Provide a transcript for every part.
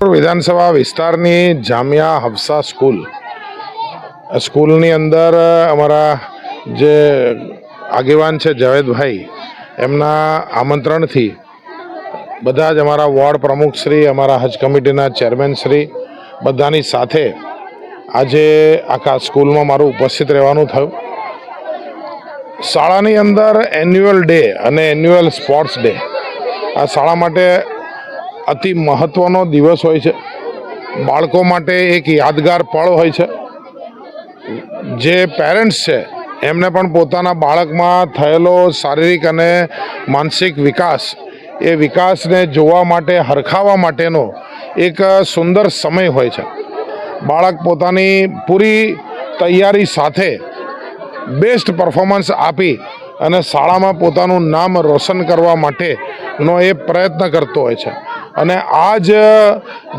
વિધાનસભા વિસ્તારની જામિયા હફસા સ્કૂલ. સ્કૂલની અંદર અમારા જે આગેવાન છે જાવેદભાઈ એમના આમંત્રણથી બધા જ અમારા વોર્ડ પ્રમુખશ્રી અમારા હજ કમિટીના ચેરમેન શ્રી, બધાની સાથે આજે આખા સ્કૂલમાં મારું ઉપસ્થિત રહેવાનું થયું. શાળાની અંદર એન્યુઅલ ડે અને એન્યુઅલ સ્પોર્ટ્સ ડે. આ શાળા માટે અતિ મહત્ત્વનો દિવસ હોય છે. બાળકો માટે એક યાદગાર પળ હોય છે. જે પેરેન્ટ્સ છે, એમને પણ પોતાના બાળકમાં થયેલો શારીરિક અને માનસિક વિકાસ, એ વિકાસને જોવા માટે હરખાવા માટેનો એક સુંદર સમય હોય છે. બાળક પોતાની પૂરી તૈયારી સાથે બેસ્ટ પરફોર્મન્સ આપી અને શાળામાં પોતાનું નામ રોશન કરવા માટેનો એ પ્રયત્ન કરતો હોય છે. અને આ જ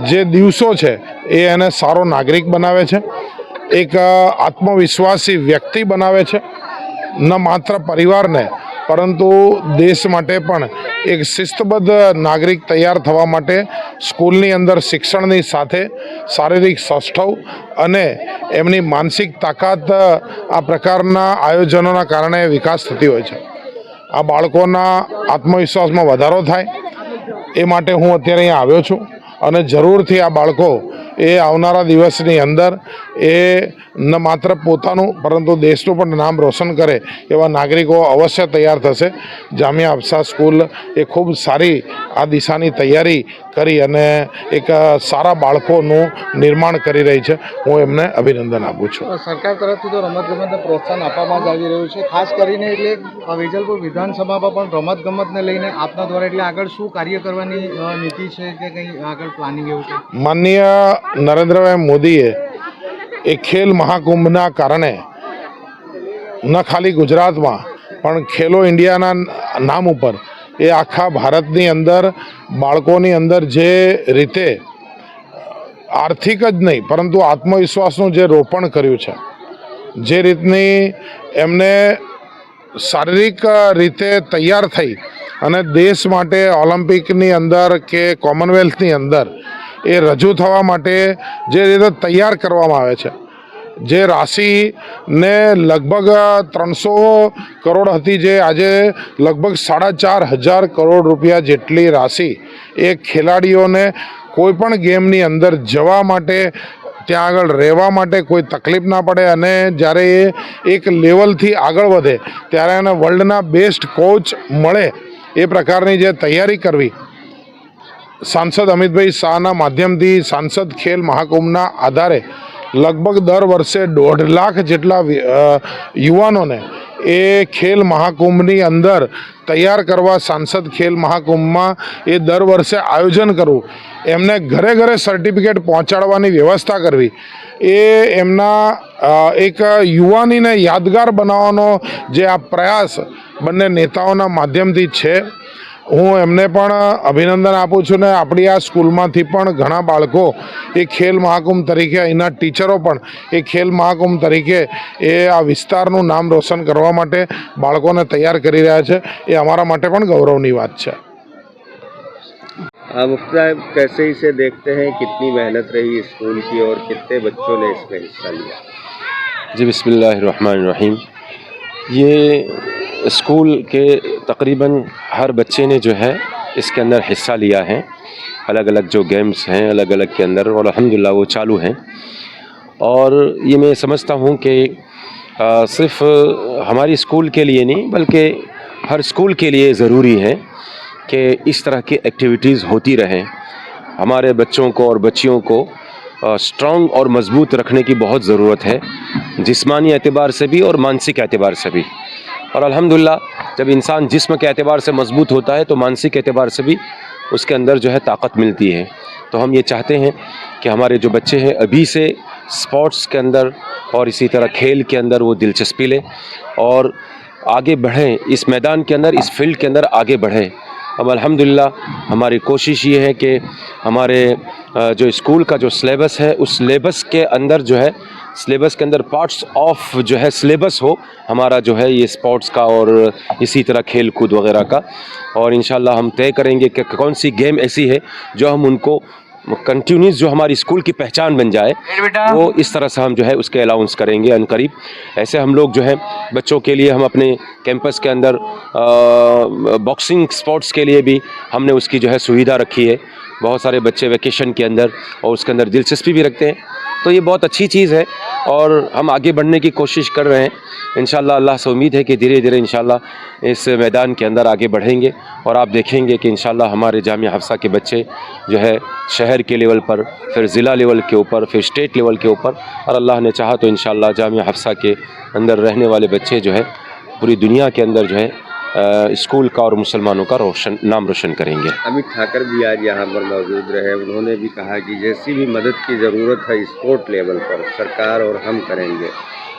જે દિવસો છે, એ એને સારો નાગરિક બનાવે છે. એક આત્મવિશ્વાસી વ્યક્તિ બનાવે છે. ન માત્ર પરિવારને, પરંતુ દેશ માટે પણ એક શિસ્તબદ્ધ નાગરિક તૈયાર થવા માટે સ્કૂલની અંદર શિક્ષણની સાથે શારીરિક સૌષ્ઠવ અને એમની માનસિક તાકાત આ પ્રકારના આયોજનોના કારણે વિકાસ થતી હોય છે. આ બાળકોના આત્મવિશ્વાસમાં વધારો થાય એ માટે હું અત્યારે અહીંયા આવ્યો છું અને જરૂરથી આ બાળકો એ આવનારા દિવસની અંદર એ ન માત્ર પોતાનું પરંતુ દેશનું પણ નામ રોશન કરે એવા નાગરિકો અવશ્ય તૈયાર થશે. જામિયા અફસા સ્કૂલ એ ખૂબ સારી આ દિશાની તૈયારી કરી અને એક સારા બાળકોનું નિર્માણ કરી રહી છે. હું એમને અભિનંદન આપું છું. સરકાર તરફથી તો રમત ગમતને પ્રોત્સાહન આપવામાં જ આવી રહ્યું છે. ખાસ કરીને એટલે વેજલપુર વિધાનસભામાં પણ રમત ગમતને લઈને આપના દ્વારા એટલે આગળ શું કાર્ય કરવાની નીતિ છે કે કંઈ આગળ પ્લાનિંગ એવું છે? માનનીય નરેન્દ્રભાઈ મોદીએ એ ખેલ મહાકુંભના કારણે ન ખાલી ગુજરાતમાં, પણ ખેલો ઇન્ડિયાના નામ ઉપર એ આખા ભારતની અંદર, બાળકોની અંદર જે રીતે આર્થિક જ નહીં, પરંતુ આત્મવિશ્વાસનું જે રોપણ કર્યું છે, જે રીતની એમને શારીરિક રીતે તૈયાર થઈ અને દેશ માટે ઓલિમ્પિકની અંદર કે કોમનવેલ્થની અંદર એ રજૂ થવા માટે જે રીતે તૈયાર કરવામાં આવે છે. જે રાશિને લગભગ ત્રણસો કરોડ હતી, જે આજે લગભગ સાડા ચાર હજાર કરોડ રૂપિયા જેટલી રાશિ એ ખેલાડીઓને કોઈ પણ ગેમની અંદર જવા માટે, ત્યાં આગળ રહેવા માટે કોઈ તકલીફ ના પડે અને જ્યારે એ એક લેવલથી આગળ વધે, ત્યારે એને વર્લ્ડના બેસ્ટ કોચ મળે એ પ્રકારની જે તૈયારી કરવી સાંસદ અમિતભાઈ શાહના માધ્યમથી સાંસદ ખેલ મહાકુંભના આધારે લગભગ દર વર્ષે દોઢ લાખ જેટલા યુવાનોને એ ખેલ મહાકુંભની અંદર તૈયાર કરવા સાંસદ ખેલ મહાકુંભમાં એ દર વર્ષે આયોજન કરવું, એમને ઘરે ઘરે સર્ટિફિકેટ પહોંચાડવાની વ્યવસ્થા કરવી, એ એમના એક યુવાનીને યાદગાર બનાવવાનો જે આ પ્રયાસ બંને નેતાઓના માધ્યમથી છે. હું એમને પણ અભિનંદન આપું છું ને આપણી આ સ્કૂલમાંથી પણ ઘણા બાળકો એ ખેલ મહાકુંભ તરીકે અહીંના ટીચરો પણ એ ખેલ મહાકુંભ તરીકે એ આ વિસ્તારનું નામ રોશન કરવા માટે બાળકોને તૈયાર કરી રહ્યા છે એ અમારા માટે પણ ગૌરવની વાત છે आप साहब कैसे इसे देखते हैं कितनी मेहनत रही स्कूल की और कितने बच्चों ने इसमें हिस्सा लिया जी बिस्मिल्लाहिर्रहमानिर्रहीम ये स्कूल के तकरीबन हर बच्चे ने जो है इसके अंदर हिस्सा लिया है। अलग अलग जो गेम्स हैं अलग अलग के अंदर, और अलहमदिल्ला वो चालू हैं। और ये मैं समझता हूँ कि सिर्फ़ हमारी स्कूल के लिए नहीं, बल्कि हर स्कूल के लिए ज़रूरी है कि इस तरह की एक्टिविटीज़ होती रहें। हमारे बच्चों को और बच्चियों को स्ट्रॉन्ग और मज़बूत रखने की बहुत ज़रूरत है, जिस्मानी एतबार से भी और मानसिक एतबार से भी। और अल्हम्दुलिल्लाह जब इंसान जिस्म के एतबार से मज़बूत होता है तो मानसिक एतबार से भी उसके अंदर जो है ताकत मिलती है। तो हम ये चाहते हैं कि हमारे जो बच्चे हैं, अभी से स्पोर्ट्स के अंदर और इसी तरह खेल के अंदर वो दिलचस्पी लें और आगे बढ़ें, इस मैदान के अंदर, इस फ़ील्ड के अंदर आगे बढ़ें। अब अल्हम्दुलिल्लाह हमारी कोशिश ये है कि हमारे जो स्कूल का जो सिलेबस है, उस सिलेबस के अंदर जो है सिलेबस के अंदर पार्ट्स ऑफ़ जो है सिलेबस हो हमारा जो है ये स्पोर्ट्स का और इसी तरह खेल कूद वगैरह का। और इन हम तय करेंगे कि कौन सी गेम ऐसी है जो हम उनको कंटिन्यूस जो हमारी स्कूल की पहचान बन जाए वो इस तरह से हम जो है उसके अलाउंस करेंगे अन करीब। ऐसे हम लोग जो है बच्चों के लिए हम अपने कैंपस के अंदर बॉक्सिंग स्पोर्ट्स के लिए भी हमने उसकी जो है सुविधा रखी है। बहुत सारे बच्चे वैकेशन के अंदर और उसके अंदर दिलचस्पी भी रखते हैं। तो ये बहुत अच्छी चीज़ है और हम आगे बढ़ने की कोशिश कर रहे हैं। इन अल्लाह से उम्मीद है कि धीरे धीरे इन इस मैदान के अंदर आगे बढ़ेंगे और आप देखेंगे कि इन हमारे जामिया हफ्सा के बच्चे जो है शहर के लेवल पर, फिर ज़िला लेवल के ऊपर, फिर स्टेट लेवल के ऊपर और अल्लाह ने चाहा तो इन जामिया हफ्सा के अंदर रहने वाले बच्चे जो है पूरी दुनिया के अंदर जो है स्कूल का और मुसलमानों का रोशन नाम रोशन करेंगे। अमित ठाकर भी आज यहाँ पर मौजूद रहे। उन्होंने भी कहा कि जैसी भी मदद की ज़रूरत है स्पोर्ट लेवल पर सरकार और हम करेंगे।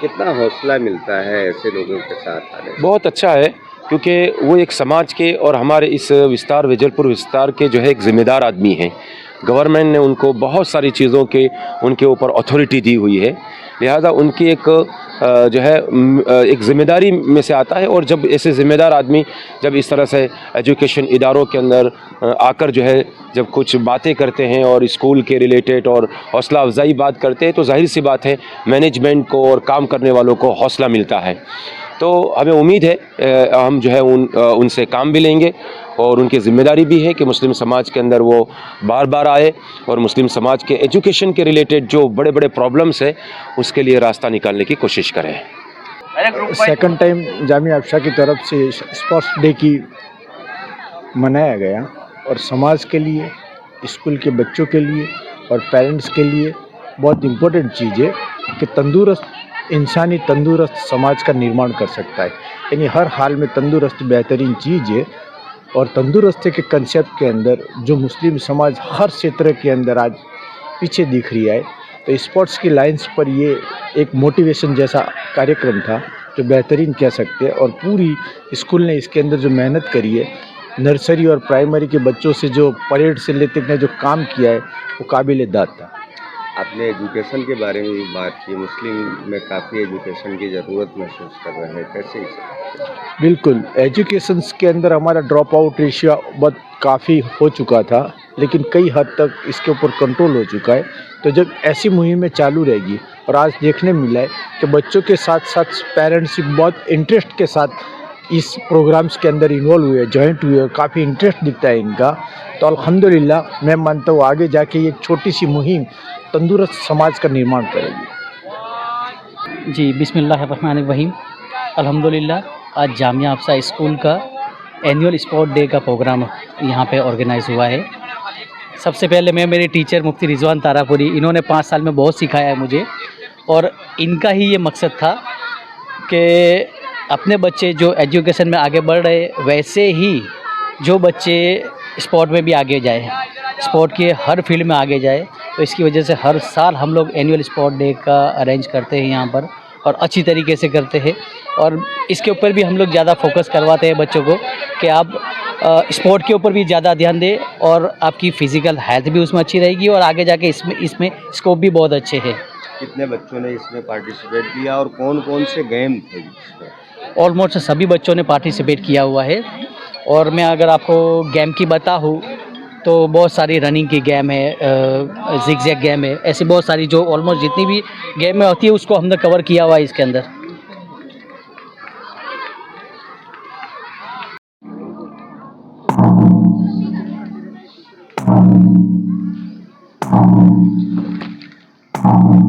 कितना हौसला मिलता है ऐसे लोगों के साथ आने बहुत अच्छा है क्योंकि वो एक समाज के और हमारे इस विस्तार विजलपुर विस्तार के जो है एक ज़िम्मेदार आदमी हैं। गवर्नमेंट ने उनको बहुत सारी चीज़ों के उनके ऊपर अथॉरिटी दी हुई है। लिहाजा उनकी एक जो है एक ज़िम्मेदारी में से आता है और जब ऐसे ज़िम्मेदार आदमी जब इस तरह से एजुकेशन इदारों के अंदर आकर जो है, जब कुछ बातें करते हैं और स्कूल के रिलेटेड और हौसला अफजाई बात करते हैं तो ज़ाहिर सी बात है, मैनेजमेंट को और काम करने वालों को हौसला मिलता है। तो हमें उम्मीद है हम जो है उन उनसे काम भी लेंगे और उनकी ज़िम्मेदारी भी है कि मुस्लिम समाज के अंदर वो बार बार आए और मुस्लिम समाज के एजुकेशन के रिलेटेड जो बड़े बड़े प्रॉब्लम्स है, उसके लिए रास्ता निकालने की कोशिश करें। सेकंड टाइम जामिया अफशा की तरफ़ से स्पोर्ट्स डे की मनाया गया और समाज के लिए, स्कूल के बच्चों के लिए और पेरेंट्स के लिए बहुत इम्पोर्टेंट चीज़ है कि तंदुरुस्त इंसानी तंदुरुस्त समाज का निर्माण कर सकता है। यानी हर हाल में तंदुरुस्त, बेहतरीन चीज़ है और तंदुरुस्ती के कंसेप्ट के अंदर, जो मुस्लिम समाज हर क्षेत्र के अंदर आज पीछे दिख रही है तो स्पोर्ट्स की लाइंस पर ये एक मोटिवेशन जैसा कार्यक्रम था, जो बेहतरीन कह सकते हैं। और पूरी स्कूल ने इसके अंदर जो मेहनत करी है नर्सरी और प्राइमरी के बच्चों से जो परेड से लेते ने जो काम किया है, वो काबिल दाद था। आपने एजुकेशन के बारे में बात की, मुस्लिम में काफ़ी एजुकेशन की ज़रूरत महसूस कर रहे हैं, कैसे बिल्कुल एजुकेशन के अंदर हमारा ड्रॉप आउट रेशियो बहुत काफ़ी हो चुका था, लेकिन कई हद तक इसके ऊपर कंट्रोल हो चुका है। तो जब ऐसी मुहिमें चालू रहेगी और आज देखने मिला है कि बच्चों के साथ साथ पेरेंट्स बहुत इंटरेस्ट के साथ इस प्रोग्राम्स के अंदर इन्वॉल्व हुए जॉइंट हुए, काफ़ी इंटरेस्ट दिखता है इनका। तो अल्हम्दुलिल्लाह, मैं मानता हूँ आगे जाके एक छोटी सी मुहिम तंदुरुस्त समाज का निर्माण करेगी। जी, बिस्मिल्लाहिर्रहमानिर्रहीम। अल्हम्दुलिल्लाह, आज जामिया अफसा स्कूल का एनुअल स्पोर्ट डे का प्रोग्राम यहाँ पे ऑर्गेनाइज हुआ है। सबसे पहले मैं, मेरे टीचर मुफ्ती रिजवान तारापुरी, इन्होंने पाँच साल में बहुत सिखाया है मुझे। और इनका ही ये मकसद था कि अपने बच्चे जो एजुकेशन में आगे बढ़ रहे, वैसे ही जो बच्चे स्पोर्ट में भी आगे जाए, स्पोर्ट के हर फ़ील्ड में आगे जाए तो इसकी वजह से हर साल हम लोग एनुअल स्पोर्ट डे का अरेंज करते हैं यहाँ पर और अच्छी तरीके से करते हैं और इसके ऊपर भी हम लोग ज़्यादा फोकस करवाते हैं बच्चों को कि आप स्पोर्ट के ऊपर भी ज़्यादा ध्यान दें और आपकी फ़िज़िकल हेल्थ भी उसमें अच्छी रहेगी और आगे जाके इसमें इसमें स्कोप भी बहुत अच्छे हैं। कितने बच्चों ने इसमें पार्टिसिपेट किया और कौन कौन से गेम थे ऑलमोस्ट सभी बच्चों ने पार्टिसिपेट किया हुआ है। और मैं अगर आपको गेम की बताऊँ तो बहुत सारी रनिंग की गेम है जिग जैग गेम है। ऐसी बहुत सारी जो ऑलमोस्ट जितनी भी गेम में होती है, उसको हमने कवर किया हुआ है इसके अंदर। Thank